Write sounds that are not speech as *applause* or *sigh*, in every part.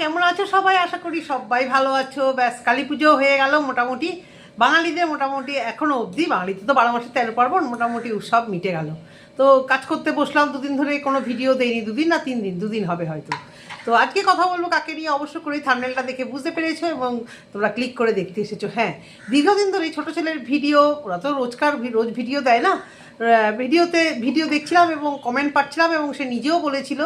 কেমন আছো সবাই? আশা করি সবাই ভালো আছো। ব্যাস, কালী পুজো হয়ে গেল মোটামুটি। বাঙালিদের মোটামুটি এখনও অবধি, বাঙালিতে তো বারো মাসে তেরো পার্বণ, মোটামুটি উৎসব মিটে গেল। তো কাজ করতে বসলাম, দুদিন ধরে কোনো ভিডিও দেয়নি দুদিন না তিন দিন, দুদিন হবে হয়তো। তো আজকে কথা বলব কাকে নিয়ে? অবশ্য করেই থার্মেলটা দেখে বুঝতে পেরেছ এবং তোমরা ক্লিক করে দেখতে এসেছ। হ্যাঁ দীর্ঘদিন ধরে ছোটো ছেলের ভিডিও ওরা তো রোজকার রোজ ভিডিও দেয় না? ভিডিওতে ভিডিও দেখছিলাম এবং কমেন্ট পাচ্ছিলাম এবং সে নিজেও বলেছিল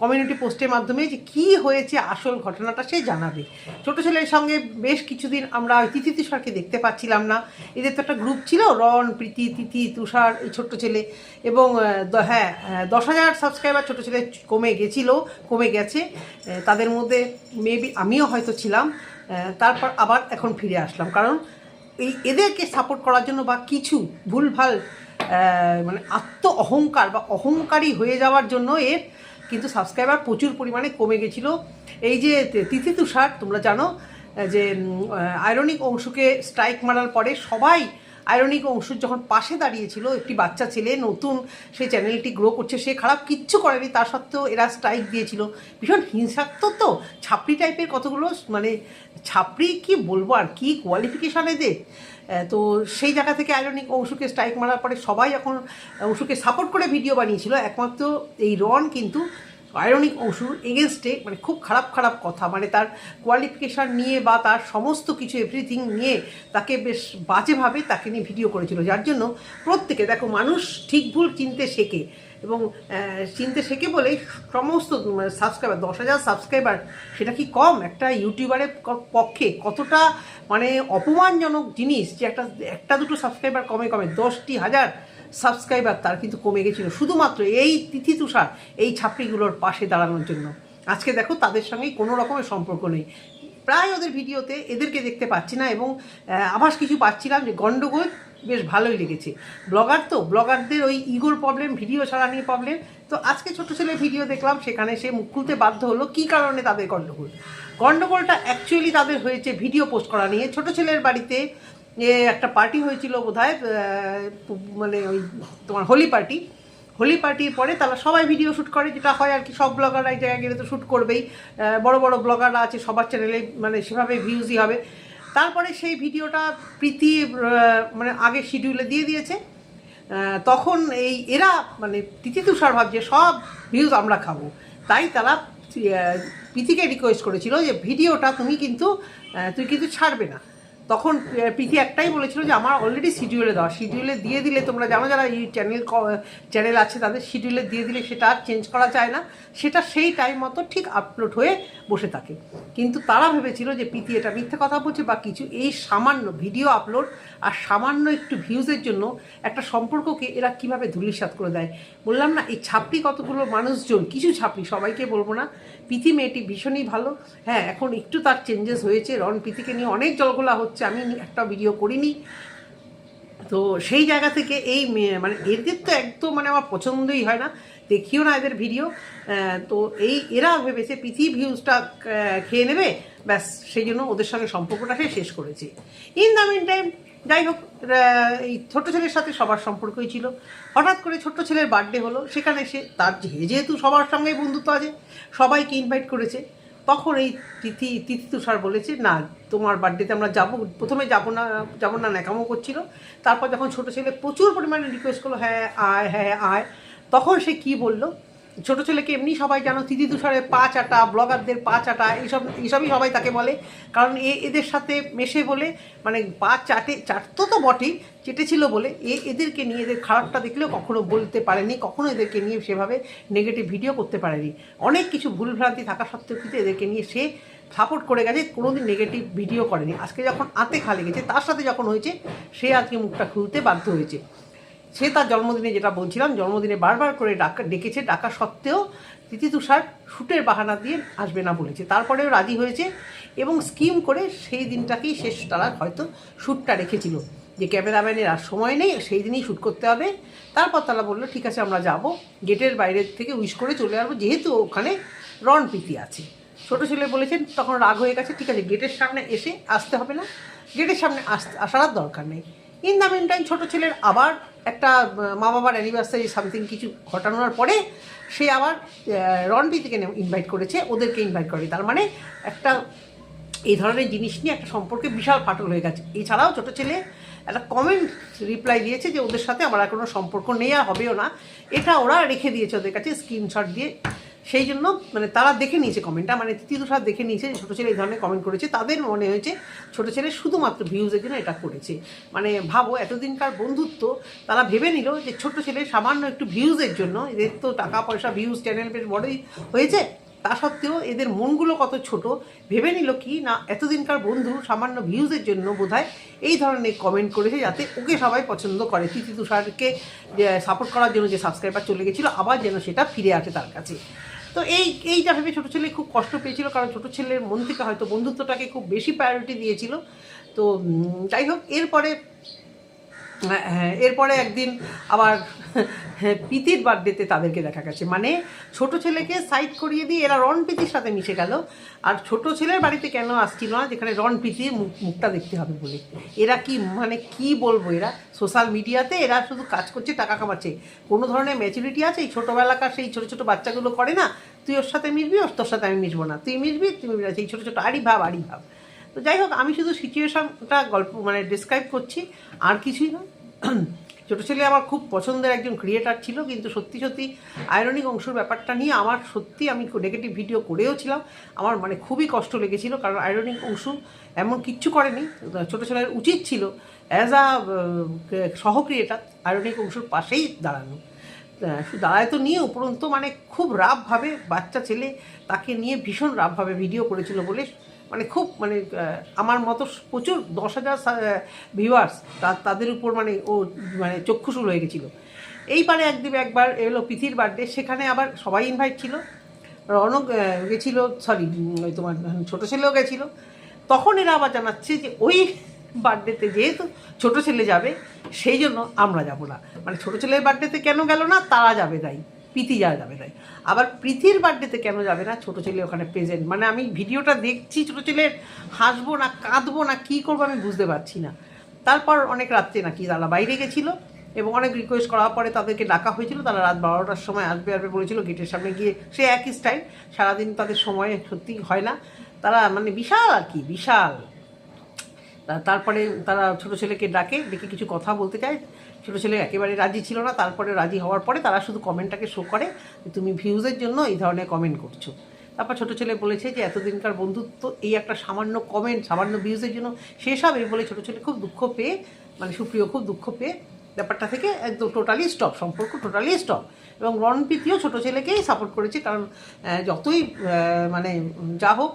কমিউনিটি পোস্টের মাধ্যমে যে কী হয়েছে, আসল ঘটনাটা সে জানাবে। ছোট ছেলের সঙ্গে বেশ কিছুদিন আমরা তিথি তুষারকে দেখতে পাচ্ছিলাম না। এদের তো একটা গ্রুপ ছিল রন প্রীতি তিথি তুষার, এই ছোট্ট ছেলে এবং হ্যাঁ দশ হাজার সাবস্ক্রাইবার ছোটো ছেলে কমে গেছিল, কমে গেছে। তাদের মধ্যে মেবি আমিও হয়তো ছিলাম তারপর আবার এখন ফিরে আসলাম। কারণ এই এদেরকে সাপোর্ট করার জন্য বা কিছু ভুলভাল মানে আত্ম অহংকার বা অহংকারী হয়ে যাওয়ার জন্য এর কিন্তু সাবস্ক্রাইবার প্রচুর পরিমাণে কমে গেছিল। এই যে তিথি তুষার, তোমরা জানো যে আয়রনিক অংশকে স্ট্রাইক মারার পরে সবাই আয়রনিক অংশুর যখন পাশে দাঁড়িয়েছিল, একটি বাচ্চা ছেলে নতুন সেই চ্যানেলটি গ্রো করছে, সে খারাপ কিচ্ছু করেনি, তা সত্ত্বেও এরা স্ট্রাইক দিয়েছিল। ভীষণ হিংসাত্মক তো, ছাপড়ি টাইপের কতগুলো মানে ছাপড়ি কি বলব আর কি কোয়ালিফিকেশান এদের? তো সেই জায়গা থেকে আয়রনিক অংশুকে স্ট্রাইক মারার পরে সবাই এখন অংশুকে সাপোর্ট করে ভিডিও বানিয়েছিল। একমাত্র এই রন কিন্তু আয়রনিক অংশুর এগেনস্টে মানে খুব খারাপ খারাপ কথা। মানে তার কোয়ালিফিকেশান নিয়ে বা তার সমস্ত কিছু এভরিথিং নিয়ে তাকে বেশ বাজেভাবে তাকে নিয়ে ভিডিও করেছিল। যার জন্য প্রত্যেকে, দেখো, মানুষ ঠিক ভুল চিনতে শেখে এবং চিনতে শেখে বলে সমস্ত সাবস্ক্রাইবার দশ হাজার সাবস্ক্রাইবার সেটা কি কম? একটা ইউটিউবারের পক্ষে কতটা মানে অপমানজনক জিনিস যে একটা একটা দুটো সাবস্ক্রাইবার কমে কমে দশটি হাজার সাবস্ক্রাইবার তার কিন্তু কমে গেছিল। শুধুমাত্র এই তিথি তুষার এই ছাপড়িগুলোর পাশে দাঁড়ানোর জন্য। আজকে দেখো তাদের সঙ্গে কোনো রকমের সম্পর্ক নেই। প্রায় ওদের ভিডিওতে এদেরকে দেখতে পাচ্ছি না এবং আভাস কিছু পাচ্ছিলাম যে গণ্ডগোল বেশ ভালোই লেগেছে। ব্লগার তো, ব্লগারদের ওই ইগোর প্রবলেম ভিডিও ছাড়া নিয়ে প্রবলেম তো আজকে ছোট ছেলে ভিডিও দেখলাম, সেখানে সে মুখ খুলতে বাধ্য হলো কী কারণে তাদের গণ্ডগোল গণ্ডগোলটা অ্যাকচুয়ালি তাদের হয়েছে ভিডিও পোস্ট করা নিয়ে। ছোট ছেলের বাড়িতে এ, একটা পার্টি হয়েছিল বোধ মানে ওই তোমার হোলি পার্টি হোলি পার্টির পরে তারা সবাই ভিডিও শ্যুট করে, যেটা হয় আর কি, সব ব্লগাররা এই জায়গায় গেলে তো শ্যুট করবেই। বড় বড় ব্লগাররা আছে, সবার চ্যানেলে মানে সেভাবে ভিউজই হবে। তারপরে সেই ভিডিওটা প্রীতি মানে আগে শিডিউলে দিয়ে দিয়েছে। তখন এই, এরা মানে তিথি তুষার ভাবছে সব ভিউজ আমরা খাব। তাই তারা প্রীতিকে রিকোয়েস্ট করেছিল যে ভিডিওটা তুমি কিন্তু তুই কিন্তু ছাড়বে না। তখন প্রীতি একটাই বলেছিল যে আমার অলরেডি শিডিউলে দেওয়া। শিডিউলে দিয়ে দিলে তোমরা জানো যারা এই চ্যানেল চ্যানেল আছে, তাদের শিডিউলে দিয়ে দিলে সেটা আর চেঞ্জ করা যায় না। সেটা সেই টাইম মতো ঠিক আপলোড হয়ে বসে থাকে। কিন্তু তারা ভেবেছিল যে প্রীতি এটা মিথ্যে কথা বলছে বা কিছু এই সামান্য ভিডিও আপলোড আর সামান্য একটু ভিউজের জন্য একটা সম্পর্ককে এরা কীভাবে ধুলিসাৎ করে দেয়। বললাম, না, এই ছাপড়ি কতগুলো মানুষজন? কিছু ছাপড়ি, সবাইকে বলব না। প্রীতি মেয়েটি ভীষণই ভালো। হ্যাঁ এখন একটু তার চেঞ্জেস হয়েছে। রন প্রীতিকে নিয়ে অনেক জলগোলা হচ্ছে। আমি একটা ভিডিও করিনি। তো সেই জায়গা থেকে এই মানে এদের তো একদম মানে আমার পছন্দই হয় না। দেখিও না এদের ভিডিও তো এই, এরা ভেবেছে পৃথিবী ভিউজটা খেয়ে নেবে। ব্যাস, সেই জন্য ওদের সঙ্গে সম্পর্কটাকে শেষ করেছে। ইন দ্য মিন টাইম যাই হোক এই ছোট্ট ছেলের সাথে সবার সম্পর্কই ছিল। হঠাৎ করে ছোট্ট ছেলের বার্থডে হলো। সেখানে সে, তার যেহেতু সবার সঙ্গেই বন্ধুত্ব আছে, সবাইকে ইনভাইট করেছে। তখন এই তিথি তিথি তুষার বলেছে, না, তোমার বার্থডেতে আমরা যাব, প্রথমে যাব না যাব না, ন্যাকামো করছিল। তারপর যখন ছোট ছেলে প্রচুর পরিমাণে রিকোয়েস্ট করল হ্যাঁ আয় হ্যাঁ আয়। তখন সে কি বলল? ছোটো ছেলেকে এমনি সবাই জানো তিথি তুষারের পা চাটা, ব্লগারদের পা চাটা, এইসব, এইসবই সবাই তাকে বলে। কারণ এ, এদের সাথে মেশে বলে মানে পা চাটে, চাটতো তো বটেই চেটেছিল বলে। এ, এদেরকে নিয়ে এদের খারাপটা দেখলেও কখনো বলতে পারেনি, কখনো এদেরকে নিয়ে সেভাবে নেগেটিভ ভিডিও করতে পারেনি। অনেক কিছু ভুলভ্রান্তি থাকা সত্ত্বেও কিন্তু এদেরকে নিয়ে সে সাপোর্ট করে গেছে, কোনোদিন নেগেটিভ ভিডিও করেনি। আজকে যখন আতে খালে গেছে, তার সাথে যখন হয়েছে, সে আজকে মুখটা খুলতে বাধ্য হয়েছে। সে তার জন্মদিনে যেটা বলছিলাম, জন্মদিনে বারবার করে ডাকা ডেকেছে, ডাকা সত্ত্বেও তিথি তুষার শ্যুটের বাহানা দিয়ে আসবে না বলেছে। তারপরেও রাজি হয়েছে এবং স্কিম করে সেই দিনটাকেই শেষ তারা হয়তো শ্যুটটা রেখেছিল। যে ক্যামেরাম্যানের আর সময় নেই, সেই দিনই শ্যুট করতে হবে। তারপর তারা বলল, ঠিক আছে, আমরা যাব। গেটের বাইরের থেকে উইশ করে চলে আসব, যেহেতু ওখানে রন প্রীতি আছে। ছোটো ছেলে বলেছেন, তখন রাগ হয়ে গেছে। ঠিক আছে, গেটের সামনে এসে আসতে হবে না। গেটের সামনে আস আসার দরকার নেই। ইন দ্য মিন টাইম ছোটো ছেলের আবার একটা মা বাবার অ্যানিভার্সারি সামথিং কিছু ঘটানোর পরে সে আবার রণবীতিকে ইনভাইট করেছে, ওদেরকে ইনভাইট করে তার মানে একটা, এই ধরনের জিনিস নিয়ে একটা সম্পর্কে বিশাল ফাটল হয়ে গেছে। এছাড়াও ছোটো ছেলে একটা কমেন্ট রিপ্লাই দিয়েছে যে, ওদের সাথে আমার আর কোনো সম্পর্ক আর হবেও না। এটা ওরা রেখে দিয়েছে ওদের কাছে স্ক্রিনশট দিয়ে। সেই জন্য মানে তারা দেখে নিয়েছে কমেন্টটা মানে তিতুষার দেখে নিয়েছে, ছোটো ছেলে এই ধরনের কমেন্ট করেছে। তাদের মনে হয়েছে ছোটো ছেলে শুধুমাত্র ভিউজের জন্য এটা করেছে। মানে ভাবো, এতদিনকার বন্ধুত্ব, তারা ভেবে নিল যে ছোট ছেলে সামান্য একটু ভিউজের জন্য, এদের তো টাকা, পয়সা ভিউজ চ্যানেল বেশ বড়ই হয়েছে, তা সত্ত্বেও এদের মনগুলো কত ছোট, ভেবে নিল কি না এতদিনকার বন্ধু সামান্য ভিউজের জন্য বোধহয় এই ধরনের কমেন্ট করেছে যাতে ওকে সবাই পছন্দ করে। তিথি তুষারকে সাপোর্ট করার জন্য যে সাবস্ক্রাইবার চলে গেছিল, আবার যেন সেটা ফিরে আসে তার কাছে। তো এই, এইটা ভেবে ছোটো ছেলে খুব কষ্ট পেয়েছিল, কারণ ছোটো ছেলের মন থেকে হয়তো বন্ধুত্বটাকে খুব বেশি প্রায়োরিটি দিয়েছিল। তো যাই হোক, এরপরে হ্যাঁ এরপরে একদিন আবার হ্যাঁ, প্রীতির বার্থডেতে তাদেরকে দেখা গেছে। মানে ছোট ছেলেকে সাইড করিয়ে দিয়ে এরা রন প্রীতির সাথে মিশে গেল। আর ছোট ছেলের বাড়িতে কেন আসছিল না? যেখানে রন প্রীতির মুখ মুখটা দেখতে হবে বলে। এরা কি মানে কি বলব এরা? সোশ্যাল মিডিয়াতে এরা শুধু কাজ করছে টাকা কামাচ্ছে। কোনো ধরনের ম্যাচুরিটি আছে? এই ছোটোবেলাকার সেই ছোটো ছোটো বাচ্চাগুলো করে না তুই ওর সাথে মিশবি ওর তোর সাথে আমি মিশবো না। তুই মিশবি তুমি। সেই ছোটো ছোটো আড়ি ভাব আড়ি ভাব তো যাই হোক, আমি শুধু সিচুয়েশনটা গল্প মানে ডিসক্রাইব করছি, আর কিছুই না। *clears throat* ছোটো ছেলে আমার খুব পছন্দের একজন ক্রিয়েটার ছিল, কিন্তু সত্যি সত্যি আয়রনিক অংশের ব্যাপারটা নিয়ে আমার সত্যি আমি নেগেটিভ ভিডিও করেও ছিলাম আমার মানে খুবই কষ্ট লেগেছিল, কারণ আয়রনিক অংশ এমন কিচ্ছু করেনি। ছোটো ছেলের উচিত ছিল অ্যাজ আ সহ ক্রিয়েটার আয়রনিক অংশুর পাশেই দাঁড়ানো। দাঁড়ায় তো নিয়ে উপরন্ত মানে খুব রাফভাবে বাচ্চা ছেলে তাকে নিয়ে ভীষণ রাফভাবে ভিডিও করেছিল বলে মানে খুব মানে আমার মতো প্রচুর দশ হাজার ভিউয়ার্স তাদের উপর মানে ও মানে চক্ষুশুল হয়ে গেছিল। এইবারে একদিন একবার এলো পিথির বার্থডে সেখানে আবার সবাই ইনভাইট ছিল। রনক গেছিল সরি ওই তোমার ছোটো ছেলেও গেছিল। তখন এরা আবার জানাচ্ছে যে ওই বার্থডেতে যেহেতু ছোটো ছেলে যাবে, সেই জন্য আমরা যাব না। মানে ছোটো ছেলের বার্থডেতে কেন গেল না, তারা যাবে তাই। প্রীতি যাওয়া যাবে তাই। আবার প্রীতির বার্থডেতে কেন যাবে না? ছোটো ছেলে ওখানে প্রেজেন্ট মানে আমি ভিডিওটা দেখছি, ছোটো ছেলের হাসবো না, কাঁদবো না, কী করব আমি বুঝতে পারছি না। তারপর অনেক রাত্রে নাকি তারা বাইরে গেছিল এবং অনেক রিকোয়েস্ট করার পরে তাদেরকে ডাকা হয়েছিল। তারা রাত বারোটার সময় আসবে আসবে বলেছিল গেটের সামনে গিয়ে। সে একই স্টাইল সারাদিন তাদের সময় সত্যি হয় না। তারা মানে বিশাল আর কি, বিশাল। তারপরে তারা ছোট ছেলেকে ডাকে ডেকে কিছু কথা বলতে চায়। ছোট ছেলে একেবারে রাজি ছিল না, তারপরে রাজি হওয়ার পরে তারা শুধু কমেন্টটাকে শো করে তুমি ভিউজের জন্য এই ধরনের কমেন্ট করছ। তারপর ছোট ছেলে বলেছে যে, এতদিনকার বন্ধুত্ব, এই একটা সামান্য কমেন্ট সামান্য ভিউজের জন্য শেষ হবে বলে ছোট ছেলে খুব দুঃখ পেয়ে মানে সুপ্রিয় খুব দুঃখ পেয়ে ব্যাপারটা থেকে একদম টোটালি স্টপ সম্পর্ক টোটালি স্টপ এবং রণপ্রীতিও ছোট ছেলেকেই সাপোর্ট করেছে, কারণ যতই মানে যা হোক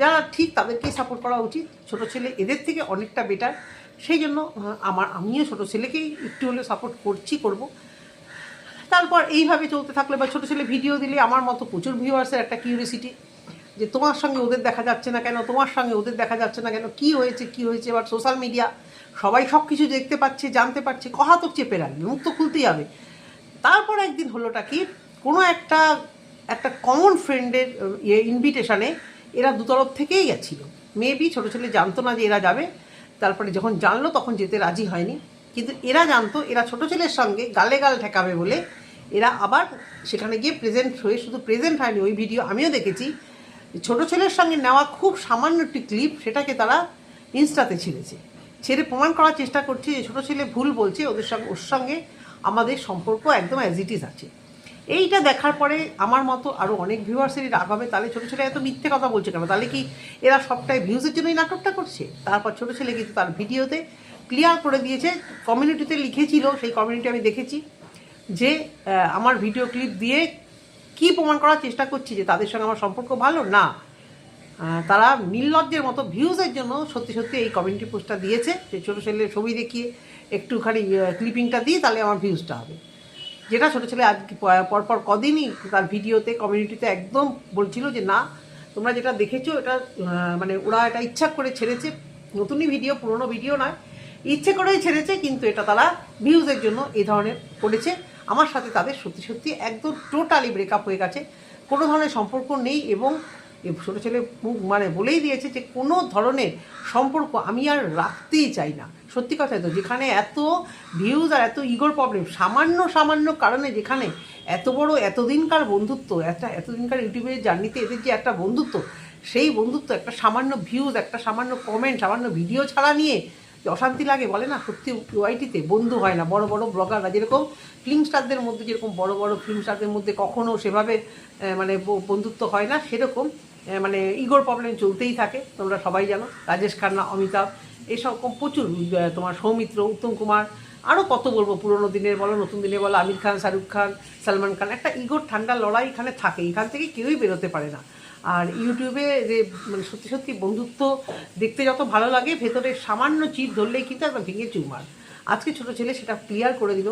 যারা ঠিক তাদেরকেই সাপোর্ট করা উচিত। ছোট ছেলে এদের থেকে অনেকটা বেটার সেই জন্য আমার, আমিও ছোট ছেলেকেই একটু হলেও সাপোর্ট করছি, করব। তারপর এইভাবে চলতে থাকলে বা ছোট ছেলে ভিডিও দিলে আমার মতো প্রচুর ভিউয়ার্সের একটা কিউরিয়াসিটি যে তোমার সঙ্গে ওদের দেখা যাচ্ছে না কেন? তোমার সঙ্গে ওদের দেখা যাচ্ছে না কেন? কি হয়েছে কি হয়েছে? এবার সোশ্যাল মিডিয়া সবাই সব কিছু দেখতে পাচ্ছে, জানতে পারছে। কহা তো চেপে রাখবে, মুখ তো খুলতেই হবে। তারপর একদিন হলোটা কি, কোনো একটা একটা কমন ফ্রেন্ডের ইয়ে ইনভিটেশনে এরা দুতরফ থেকেই গেছিল। মেবি ছোটো ছেলে জানতো না যে এরা যাবে। তারপরে যখন জানলো, তখন যেতে রাজি হয়নি। কিন্তু এরা জানতো, এরা ছোটো ছেলের সঙ্গে গালে গাল ঠেকাবে বলে এরা আবার সেখানে গিয়ে প্রেজেন্ট হয়ে, শুধু প্রেজেন্ট হয়নি, ওই ভিডিও আমিও দেখেছি। ছোট ছেলের সঙ্গে নেওয়া খুব সামান্য একটি ক্লিপ সেটাকে তারা ইনস্টাতে ছেড়েছে। ছেড়ে প্রমাণ করার চেষ্টা করছে যে ছোটো ছেলে ভুল বলছে, ওদের সঙ্গে, ওর সঙ্গে আমাদের সম্পর্ক একদম অ্যাজ ইট ইজ আছে। এইটা দেখার পরে আমার মতো আরও অনেক ভিউয়ার্সেরই রাগ হবে তাহলে ছোটো ছেলে এত মিথ্যে কথা বলছে কেন? তাহলে কি এরা সবটাই ভিউজের জন্যই নাটকটা করছে? তারপর ছোটো ছেলে কিন্তু তার ভিডিওতে ক্লিয়ার করে দিয়েছে কমিউনিটিতে লিখেছিল, সেই কমিউনিটি আমি দেখেছি যে আমার ভিডিও ক্লিপ দিয়ে কি প্রমাণ করার চেষ্টা করছি যে তাদের সঙ্গে আমার সম্পর্ক ভালো? না। তারা নির্লজ্জের মতো ভিউজের জন্য সত্যি সত্যি এই কমিউনিটি পোস্টটা দিয়েছে, যে ছোটো ছেলের ছবি দেখিয়ে একটুখানি ক্লিপিংটা দিই তাহলে আমার ভিউজটা হবে। যেটা ছোটো ছেলে আজ পরপর কদিনই তার ভিডিওতে কমিউনিটিতে একদম বলছিল যে, না, তোমরা যেটা দেখেছ, এটা মানে ওরা এটা ইচ্ছা করে ছেড়েছে। নতুনই ভিডিও, পুরনো ভিডিও নয়। ইচ্ছে করেই ছেড়েছে, কিন্তু এটা তারা ভিউজের জন্য এই ধরনের করেছে। আমার সাথে তাদের সত্যি সত্যি একদম টোটালি ব্রেকআপ হয়ে গেছে। কোনো ধরনের সম্পর্ক নেই এবং এ ছোটো ছেলে মানে বলেই দিয়েছে যে কোনো ধরনের সম্পর্ক আমি আর রাখতেই চাই না। সত্যি কথাই তো, যেখানে এত ভিউজ আর এত ইগোর প্রবলেম সামান্য সামান্য কারণে যেখানে এত বড় এতদিনকার বন্ধুত্ব, একটা এতদিনকার ইউটিউবের জার্নিতে এদের যে একটা বন্ধুত্ব, সেই বন্ধুত্ব একটা সামান্য ভিউজ একটা সামান্য কমেন্ট সামান্য ভিডিও ছাড়া নিয়ে অশান্তি লাগে, বলে না? সত্যি ওয়াইটিতে বন্ধু হয় না। বড় বড় ব্লগাররা যেরকম ফিল্ম স্টারদের মধ্যে, যেরকম বড় বড় ফিল্ম স্টারদের মধ্যে কখনও সেভাবে মানে বন্ধুত্ব হয় না, সেরকম মানে ইগোর প্রবলেম চলতেই থাকে, তোমরা সবাই জানো। রাজেশ খান্না, অমিতাভ এইসব প্রচুর তোমার সৌমিত্র, উত্তম কুমার আরও কত বলব পুরোনো দিনের বলো, নতুন দিনের বলো, আমির খান, শাহরুখ খান, সালমান খান, একটা ইগোর ঠান্ডা লড়াই এখানে থাকে, এখান থেকে কেউই বেরোতে পারে না। আর ইউটিউবে যে মানে সত্যি সত্যি বন্ধুত্ব দেখতে যত ভালো লাগে, ভেতরে সামান্য চিপ ধরলেই কিন্তু একদম ভেঙে চুমার আজকে ছোট ছেলে সেটা ক্লিয়ার করে দিল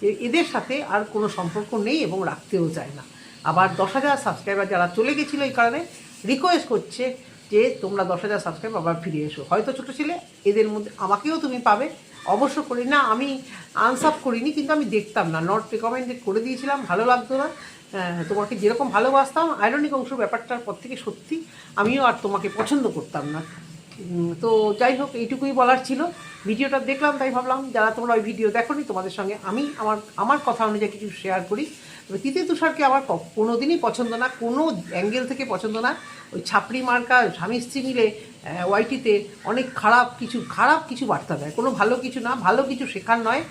যে এদের সাথে আর কোনো সম্পর্ক নেই এবং রাখতেও চায় না। আবার দশ হাজার সাবস্ক্রাইবার যারা চলে গেছিল এই কারণে রিকোয়েস্ট করছে যে তোমরা দশ হাজার সাবস্ক্রাইব আবার ফিরে এসো। হয়তো ছোটো ছেলে এদের মধ্যে আমাকেও তুমি পাবে। অবশ্য করি না, আমি আনসাপ করিনি, কিন্তু আমি দেখতাম না। নট রেকমেন্ডেড করে দিয়েছিলাম, ভালো লাগতো না। তোমাকে যেরকম ভালোবাসতাম আয়রনিক অংশ ব্যাপারটার পর থেকে সত্যি আমিও আর তোমাকে পছন্দ করতাম না। তো যাই হোক, এইটুকুই বলার ছিল। ভিডিওটা দেখলাম, তাই ভাবলাম, যারা তোমরা ওই ভিডিও দেখো তোমাদের সঙ্গে আমি আমার আমার কথা অনুযায়ী কিছু শেয়ার করি। তৃতীয় তুষারকে আমার ক- কোনোদিনই পছন্দ না, কোনো অ্যাঙ্গেল থেকে পছন্দ না। ওই ছাপড়ি মার্কা স্বামী স্ত্রী মিলে ওয়াইটিতে অনেক খারাপ কিছু খারাপ কিছু বার্তা দেয়। কোনো ভালো কিছু না, ভালো কিছু শেখার নয়।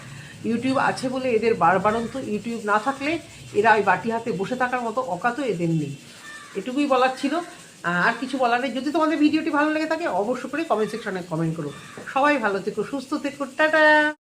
ইউটিউব আছে বলে এদের বারবারন্ত ইউটিউব না থাকলে এরা ওই বাটি হাতে বসে থাকার মতো অকাত এদের নেই। এটুকুই বলার ছিল। আর কিছু বলার নেই। যদি তোমাদের ভিডিওটি ভালো লেগে থাকে, অবশ্য করে কমেন্ট সেকশনে কমেন্ট করো। সবাই ভালো থেকো, সুস্থ থেকো, টাটা!